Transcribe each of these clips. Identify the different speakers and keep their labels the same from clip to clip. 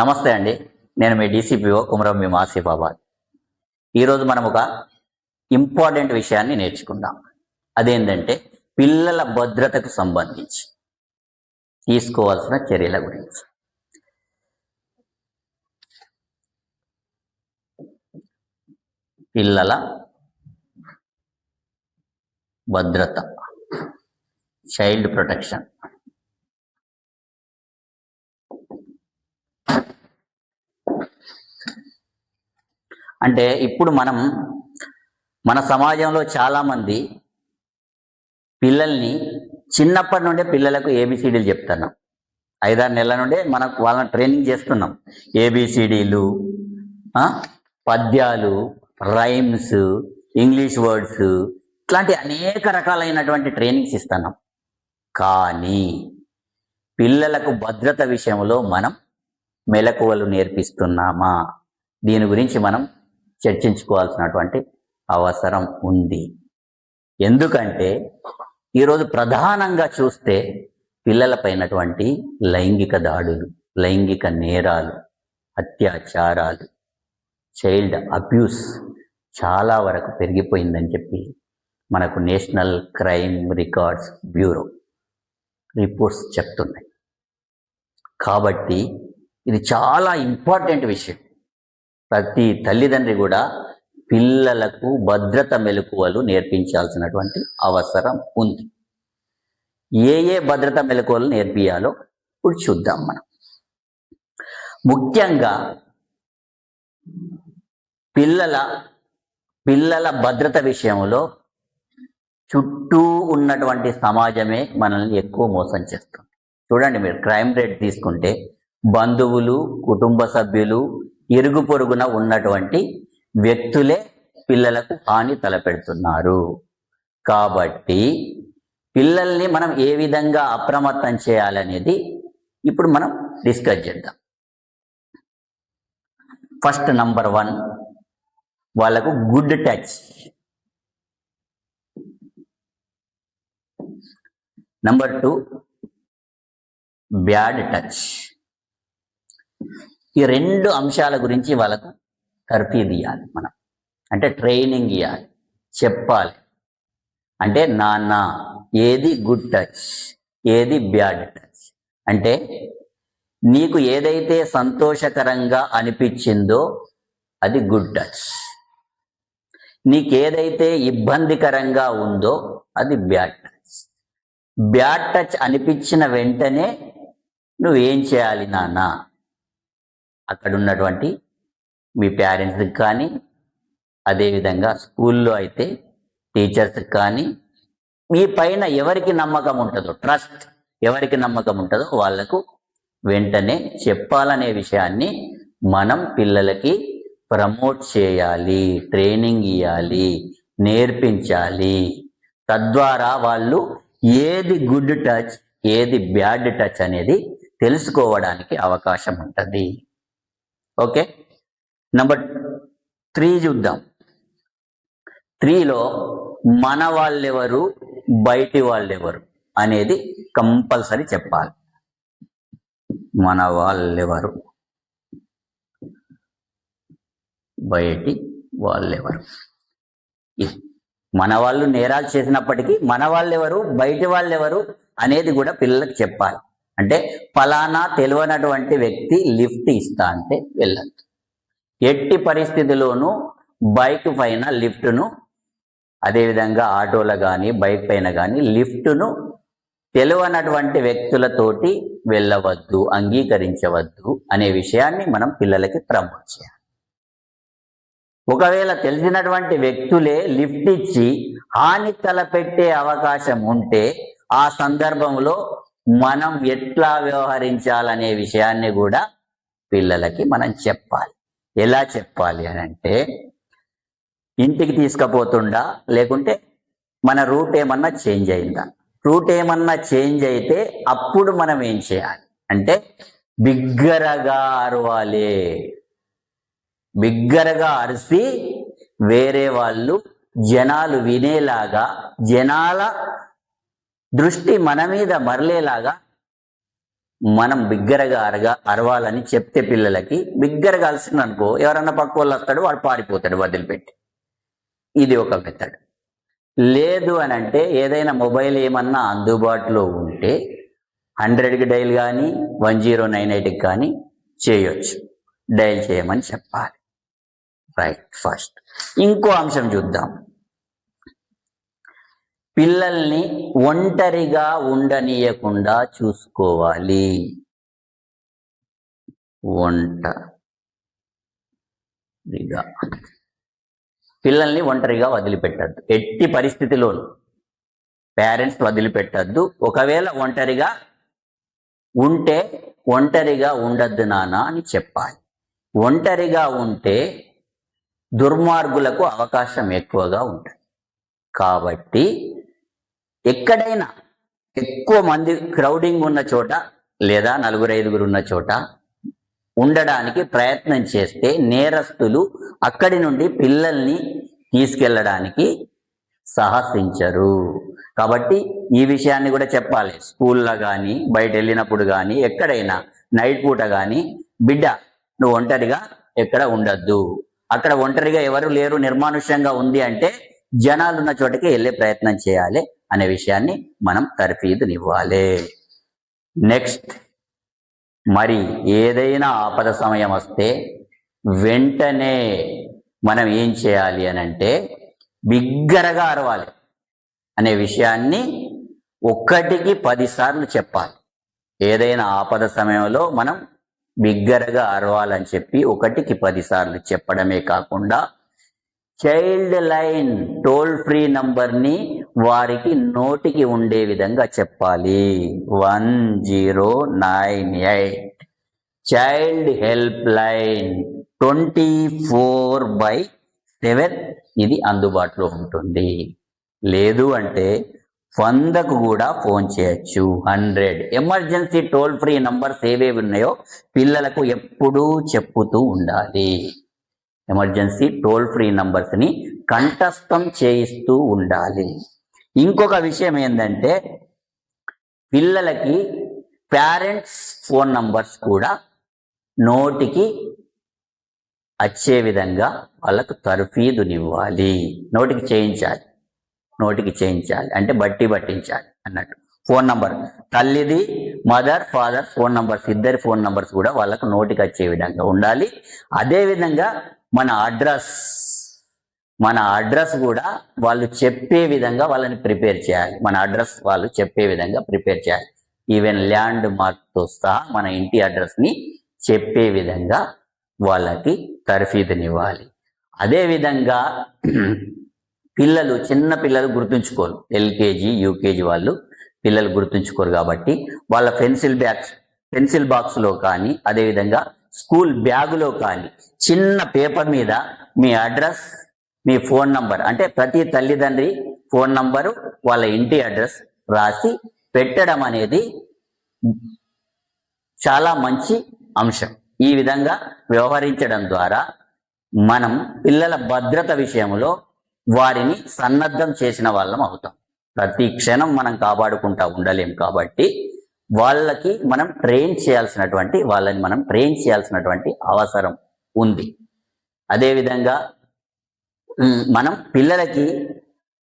Speaker 1: నమస్తే అండి. నేను మీ డీసీపీఓ కుమరం మీ ఆసిఫాబాద్ ఈరోజు మనం ఒక ఇంపార్టెంట్ విషయాన్ని నేర్చుకుందాం. అదేంటంటే పిల్లల భద్రతకు సంబంధించి తీసుకోవాల్సిన చర్యల గురించి. పిల్లల భద్రత చైల్డ్ ప్రొటెక్షన్. అంటే ఇప్పుడు మనం మన సమాజంలో చాలామంది పిల్లల్ని చిన్నప్పటి నుండే పిల్లలకు ఏబిసిడీలు చెప్తున్నాం. ఐదారు నెలల నుండే మనకు వాళ్ళని ట్రైనింగ్ చేస్తున్నాం. ఏబిసిడీలు పద్యాలు రైమ్స్ ఇంగ్లీష్ వర్డ్స్ ఇట్లాంటి అనేక రకాలైనటువంటి ట్రైనింగ్స్ ఇస్తున్నాం. కానీ పిల్లలకు భద్రత విషయంలో మనం మెలకువలు నేర్పిస్తున్నామా? దీని గురించి మనం చర్చించుకోవాల్సినటువంటి అవసరం ఉంది. ఎందుకంటే ఈరోజు ప్రధానంగా చూస్తే పిల్లలపైనటువంటి లైంగిక దాడులు లైంగిక నేరాలు అత్యాచారాలు చైల్డ్ అబ్యూస్ చాలా వరకు పెరిగిపోయిందని చెప్పి మనకు national crime records bureau reports చెప్తున్నాయి. కాబట్టి ఇది చాలా ఇంపార్టెంట్ విషయం. ప్రతి తల్లిదండ్రి కూడా పిల్లలకు భద్రత మెలకువలు నేర్పించాల్సినటువంటి అవసరం ఉంది. ఏ ఏ భద్రత మెలకువలు నేర్పియాలో ఇప్పుడు చూద్దాం మనం. ముఖ్యంగా పిల్లల పిల్లల భద్రత విషయంలో చుట్టూ ఉన్నటువంటి సమాజమే మనల్ని ఎక్కువ మోసం చేస్తుంది. చూడండి మీరు క్రైమ్ రేట్ తీసుకుంటే బంధువులు కుటుంబ సభ్యులు ఇరుగు పొరుగున ఉన్నటువంటి వ్యక్తులే పిల్లలకు హాని తలపెడుతున్నారు. కాబట్టి పిల్లల్ని మనం ఏ విధంగా అప్రమత్తం చేయాలనేది ఇప్పుడు మనం డిస్కస్ చేద్దాం. ఫస్ట్ నంబర్ వన్ వాళ్ళకు good touch. Number two bad touch. ఈ రెండు అంశాల గురించి వాళ్ళకు తర్ఫీదు ఇవ్వాలి మనం. అంటే ట్రైనింగ్ ఇవ్వాలి చెప్పాలి. అంటే నాన్న ఏది గుడ్ టచ్ ఏది బ్యాడ్ టచ్? అంటే నీకు ఏదైతే సంతోషకరంగా అనిపించిందో అది గుడ్ టచ్. నీకేదైతే ఇబ్బందికరంగా ఉందో అది బ్యాడ్ టచ్. బ్యాడ్ టచ్ అనిపించిన వెంటనే నువ్వేం చేయాలి నాన్న? అక్కడ ఉన్నటువంటి మీ పేరెంట్స్కి కానీ అదేవిధంగా స్కూల్లో అయితే టీచర్స్కి కానీ మీ పైన ఎవరికి నమ్మకం ఉంటుందో ట్రస్ట్ ఎవరికి నమ్మకం ఉంటుందో వాళ్ళకు వెంటనే చెప్పాలనే విషయాన్ని మనం పిల్లలకి ప్రమోట్ చేయాలి ట్రైనింగ్ ఇవ్వాలి నేర్పించాలి. తద్వారా వాళ్ళు ఏది గుడ్ టచ్ ఏది బ్యాడ్ టచ్ అనేది తెలుసుకోవడానికి అవకాశం ఉంటుంది. ఓకే. నెంబర్ త్రీ చూద్దాం. త్రీలో మన వాళ్ళెవరు బయటి వాళ్ళెవరు అనేది కంపల్సరీ చెప్పాలి. మన వాళ్ళెవరు బయటి వాళ్ళెవరు? మన వాళ్ళు నేరాలు చేసినప్పటికీ మన వాళ్ళెవరు బయటి వాళ్ళెవరు అనేది కూడా పిల్లలకు చెప్పాలి. అంటే ఫలానా తెలియనటువంటి వ్యక్తి లిఫ్ట్ ఇస్తా అంటే వెళ్ళద్దు. ఎట్టి పరిస్థితిలోనూ బైక్ పైన లిఫ్ట్ను అదేవిధంగా ఆటోలో కానీ బైక్ పైన కానీ లిఫ్ట్ను తెలియనటువంటి వ్యక్తులతోటి వెళ్ళవద్దు అంగీకరించవద్దు అనే విషయాన్ని మనం పిల్లలకి ప్రమోట్ చేయాలి. ఒకవేళ తెలిసినటువంటి వ్యక్తులే లిఫ్ట్ ఇచ్చి హాని తలపెట్టే అవకాశం ఉంటే ఆ సందర్భంలో మనం ఎట్లా వ్యవహరించాలనే విషయాన్ని కూడా పిల్లలకి మనం చెప్పాలి. ఎలా చెప్పాలి అని అంటే ఇంటికి తీసుకుపోతుండా? లేకుంటే మన రూట్ ఏమన్నా చేంజ్ అయిందా? రూట్ ఏమన్నా చేంజ్ అయితే అప్పుడు మనం ఏం చేయాలి? అంటే బిగ్గరగా అరవాలి. బిగ్గరగా అరిసి వేరే వాళ్ళు జనాలు వినేలాగా జనాల దృష్టి మన మీద మరలేలాగా మనం బిగ్గరగా అరగా అరవాలని చెప్తే పిల్లలకి బిగ్గరగా అలసింది అనుకో ఎవరన్నా పక్క వాళ్ళు వస్తాడు వాడు పారిపోతాడు వదిలిపెట్టి. ఇది ఒక మెథడ్. లేదు అని అంటే ఏదైనా మొబైల్ ఏమన్నా అందుబాటులో ఉంటే హండ్రెడ్కి డైల్ కానీ వన్ జీరో నైన్ ఎయిట్కి కానీ చేయొచ్చు. డైల్ చేయమని చెప్పాలి. Right first. ఇంకో అంశం చూద్దాం. పిల్లల్ని ఒంటరిగా ఉండనీయకుండా చూసుకోవాలి. ఒంటరిగా. పిల్లల్ని ఒంటరిగా వదిలిపెట్టద్దు. ఎట్టి పరిస్థితిలోనూ పేరెంట్స్ వదిలిపెట్టద్దు. ఒకవేళ ఒంటరిగా ఉంటే ఒంటరిగా ఉండద్దు నాన్న అని చెప్పాలి. ఒంటరిగా ఉంటే దుర్మార్గులకు అవకాశం ఎక్కువగా ఉంటుంది. కాబట్టి ఎక్కడైనా ఎక్కువ మంది క్రౌడింగ్ ఉన్న చోట లేదా నలుగురు ఐదుగురు ఉన్న చోట ఉండడానికి ప్రయత్నం చేస్తే నేరస్తులు అక్కడి నుండి పిల్లల్ని తీసుకెళ్ళడానికి సాహసించరు. కాబట్టి ఈ విషయాన్ని కూడా చెప్పాలి. స్కూల్లో కానీ బయట వెళ్ళినప్పుడు కానీ ఎక్కడైనా నైట్ పూట కానీ బిడ్డ నువ్వు ఒంటరిగా ఎక్కడ ఉండద్దు. అక్కడ ఒంటరిగా ఎవరు లేరు నిర్మానుష్యంగా ఉంది అంటే జనాలు ఉన్న చోటకి వెళ్ళే ప్రయత్నం చేయాలి. అనే విషయాన్ని మనం తర్ఫీదునివ్వాలి. నెక్స్ట్ మరి ఏదైనా ఆపద సమయం వస్తే వెంటనే మనం ఏం చేయాలి అని అంటే బిగ్గరగా అరవాలి అనే విషయాన్ని ఒక్కటికి పదిసార్లు చెప్పాలి. ఏదైనా ఆపద సమయంలో మనం బిగ్గరగా అరవాలని చెప్పి ఒకటికి పదిసార్లు చెప్పడమే కాకుండా చైల్డ్ లైన్ టోల్ ఫ్రీ నంబర్ని వారికి నోటికి ఉండే విధంగా చెప్పాలి. One zero nine eight. Child helpline twenty four by seven. ఇది అందుబాటులో ఉంటుంది. లేదు అంటే వందకు కూడా ఫోన్ చేయొచ్చు. Hundred. Emergency toll free numbers ఏవేవి ఉన్నాయో పిల్లలకు ఎప్పుడూ చెప్పుతూ ఉండాలి. ఎమర్జెన్సీ టోల్ ఫ్రీ నంబర్స్ని కంఠస్థం చేయిస్తూ ఉండాలి. ఇంకొక విషయం ఏంటంటే పిల్లలకి పేరెంట్స్ ఫోన్ నంబర్స్ కూడా నోటికి వచ్చే విధంగా వాళ్ళకు తర్ఫీదునివ్వాలి. నోటికి చేయించాలి. నోటికి చేయించాలి. అంటే బట్టి పట్టించాలి అన్నట్టు. ఫోన్ నంబర్ తల్లిది మదర్ ఫాదర్ ఫోన్ నంబర్స్ ఇద్దరి ఫోన్ నంబర్స్ కూడా వాళ్ళకు నోటికి వచ్చే విధంగా ఉండాలి. అదే విధంగా మన అడ్రస్ మన అడ్రస్ కూడా వాళ్ళు చెప్పే విధంగా వాళ్ళని ప్రిపేర్ చేయాలి. మన అడ్రస్ వాళ్ళు చెప్పే విధంగా ప్రిపేర్ చేయాలి. ఈవెన్ ల్యాండ్ మార్క్తో సహా మన ఇంటి అడ్రస్ని చెప్పే విధంగా వాళ్ళకి తర్ఫీదునివ్వాలి. అదేవిధంగా పిల్లలు చిన్న పిల్లలు గుర్తుంచుకోరు. ఎల్కేజీ యూకేజీ వాళ్ళు పిల్లలు గుర్తుంచుకోరు కాబట్టి వాళ్ళ పెన్సిల్ బ్యాగ్స్ పెన్సిల్ బాక్స్లో కానీ అదేవిధంగా స్కూల్ బ్యాగులో కానీ చిన్న పేపర్ మీద మీ అడ్రస్ మీ ఫోన్ నంబర్ అంటే ప్రతి తల్లిదండ్రి ఫోన్ నంబరు వాళ్ళ ఇంటి అడ్రస్ రాసి పెట్టడం అనేది చాలా మంచి అంశం. ఈ విధంగా వ్యవహరించడం ద్వారా మనం పిల్లల భద్రత విషయంలో వారిని సన్నద్ధం చేసిన వాళ్ళం అవుతాం. ప్రతి క్షణం మనం కాపాడుకుంటా ఉండలేం కాబట్టి వాళ్ళకి మనం ట్రైన్ చేయాల్సినటువంటి వాళ్ళని మనం ట్రైన్ చేయాల్సినటువంటి అవసరం ఉంది. అదేవిధంగా మనం పిల్లలకి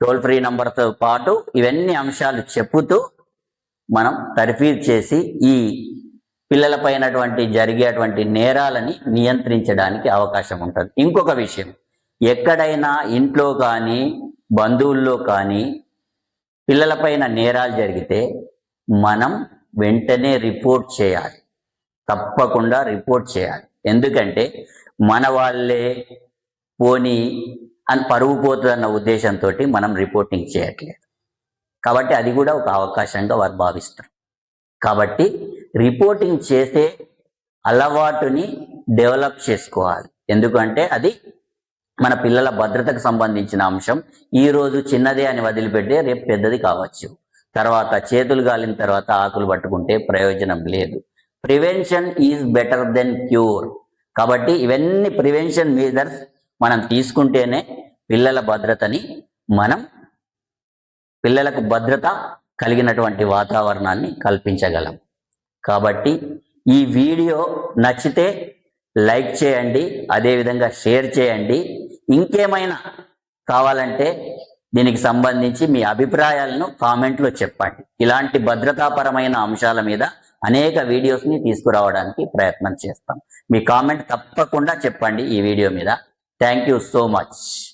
Speaker 1: టోల్ ఫ్రీ నంబర్తో పాటు ఇవన్నీ అంశాలు చెప్పుతూ మనం తర్ఫీదు చేసి ఈ పిల్లలపైనటువంటి జరిగేటువంటి నేరాలని నియంత్రించడానికి అవకాశం ఉంటుంది. ఇంకొక విషయం ఎక్కడైనా ఇంట్లో కానీ బంధువుల్లో కానీ పిల్లలపైన నేరాలు జరిగితే మనం వెంటనే రిపోర్ట్ చేయాలి. తప్పకుండా రిపోర్ట్ చేయాలి. ఎందుకంటే మన వాళ్ళే పోని అని పరువు పోతుందన్న ఉద్దేశంతో మనం రిపోర్టింగ్ చేయట్లేదు. కాబట్టి అది కూడా ఒక అవకాశంగా వారు భావిస్తారు కాబట్టి రిపోర్టింగ్ చేసే అలవాటుని డెవలప్ చేసుకోవాలి. ఎందుకంటే అది మన పిల్లల భద్రతకు సంబంధించిన అంశం. ఈ రోజు చిన్నదే అని వదిలిపెట్టే రేపు పెద్దది కావచ్చు. తర్వాత చేతులు గాలిన తర్వాత ఆకులు పట్టుకుంటే ప్రయోజనం లేదు. Prevention is better than cure కాబట్టి ఇవన్నీ ప్రివెన్షన్ మీజర్స్ మనం తీసుకుంటేనే పిల్లల భద్రతని మనం పిల్లలకు భద్రత కలిగినటువంటి వాతావరణాన్ని కల్పించగలం. కాబట్టి ఈ వీడియో నచ్చితే లైక్ చేయండి అదేవిధంగా షేర్ చేయండి. ఇంకేమైనా కావాలంటే దీనికి సంబంధించి మీ అభిప్రాయాలను కామెంట్లో చెప్పండి. ఇలాంటి భద్రతాపరమైన అంశాల మీద అనేక వీడియోస్ని తీసుకురావడానికి ప్రయత్నం చేస్తాం. మీ కామెంట్ తప్పకుండా చెప్పండి ఈ వీడియో మీద. Thank you so much.